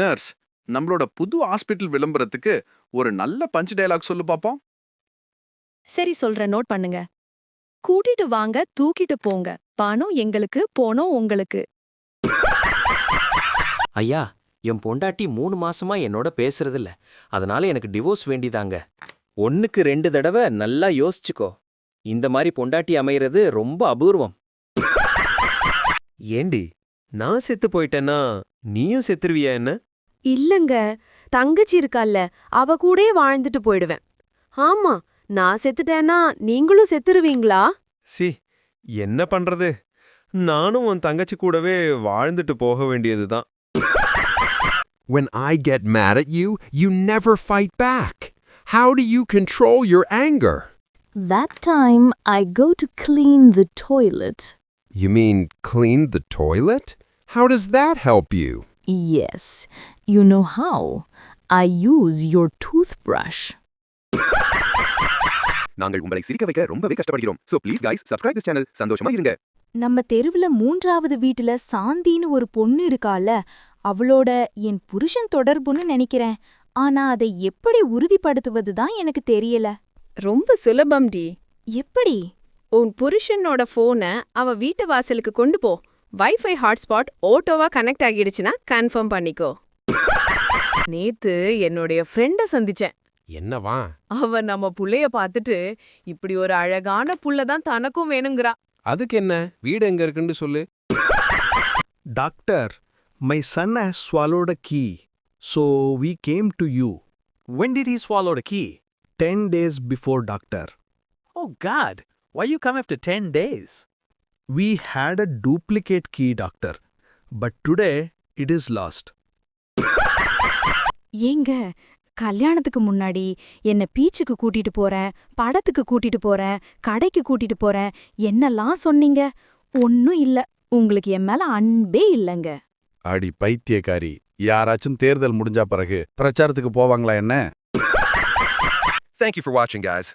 Nurse நம்மளோட புது hospital விளம்பரத்துக்கு ஒரு நல்ல பஞ்ச் டயலாக் சொல்லு பாப்போம். சரி சொல்ற நோட் பண்ணுங்க. கூட்டிட்டு வாங்க தூக்கிட்டு போங்க. பணம் எங்களுக்கு போனோம் உங்களுக்கு. ஐயா என் பொண்டாட்டி மூணு மாசமா என்னோட பேசுறதில்ல. அதனால எனக்கு டிவோர்ஸ் வேண்டிதாங்க. ஒன்னுக்கு ரெண்டு தடவை நல்லா யோசிச்சுக்கோ. இந்த மாதிரி பொண்டாட்டி அமையறது ரொம்ப அபூர்வம். ஏண்டி நான் செத்து போயிட்டேன்னா நீயும் செத்துருவியா என்ன இல்லங்க தங்கச்சி இருக்கால்ல அவ கூடயே வாழ்ந்துட்டு போயிடுவேன் ஆமா நான் செத்துட்டேன்னா நீங்களும் செத்துருவீங்களா சி என்ன பண்றது நானும் உன் தங்கச்சி கூடவே வாழ்ந்துட்டு போக வேண்டியதுதான் When I get mad at you, you never fight back. How do you control your anger? That time I go to clean the toilet. You mean clean the toilet? How does that help you? Yes, you know how. I use your toothbrush. நாங்கள் உங்களை சிரிக்க வைக்க ரொம்பவே கஷ்டப்படுகிறோம். So please guys subscribe this channel சந்தோஷமா இருங்க. நம்ம தெருவுல மூன்றாவது வீட்டுல சாந்தின்னு ஒரு பொண்ணு இருக்கால அவளோட என் புருஷன் தொடர்புன்னு நினைக்கிறேன். ஆனா அதை எப்படி உறுதிப்படுத்துவது தான் எனக்கு தெரியல. ரொம்ப சுலபம் டி. எப்படி? உன் புருஷனோட போனை அவ வீட்டு வாசலுக்கு கொண்டு போ. வைஃபை ஹாட்ஸ்பாட் ஓட்டோவா கனெக்ட் ஆகிடுச்சுன்னா கன்ஃபார்ம் பண்ணிக்கோ. நேத்து என்னுடைய ஃப்ரெண்ட சந்திச்சேன். என்னவா? அவ நம்ம புள்ளைய பார்த்துட்டு இப்படி ஒரு அழகான புள்ள தான் தனக்கும் வேணுங்கிறா. அதுக்கு என்ன? வீடு எங்க இருக்குன்னு சொல்லு. Doctor, my son has swallowed a key, so we came to you. When did he swallow the key? 10 days before, doctor. Oh God, why you come after 10 days? We had a duplicate key, doctor, but today it is lost. ஏங்க கல்யாணத்துக்கு முன்னாடி என்ன பீச்சுக்கு கூட்டிட்டு போறேன் படத்துக்கு கூட்டிட்டு போறேன் கடைக்கு கூட்டிட்டு போறேன் என்னெல்லாம் சொன்னீங்க? ஒன்னும் இல்ல. உங்களுக்கு என் மேல அன்பே இல்லங்க. அடி பைத்தியக்காரி. யாராச்சும் தேர்தல் முடிஞ்சா பிறகு பிரச்சாரத்துக்கு போவாங்களா என்ன? Thank you for watching guys.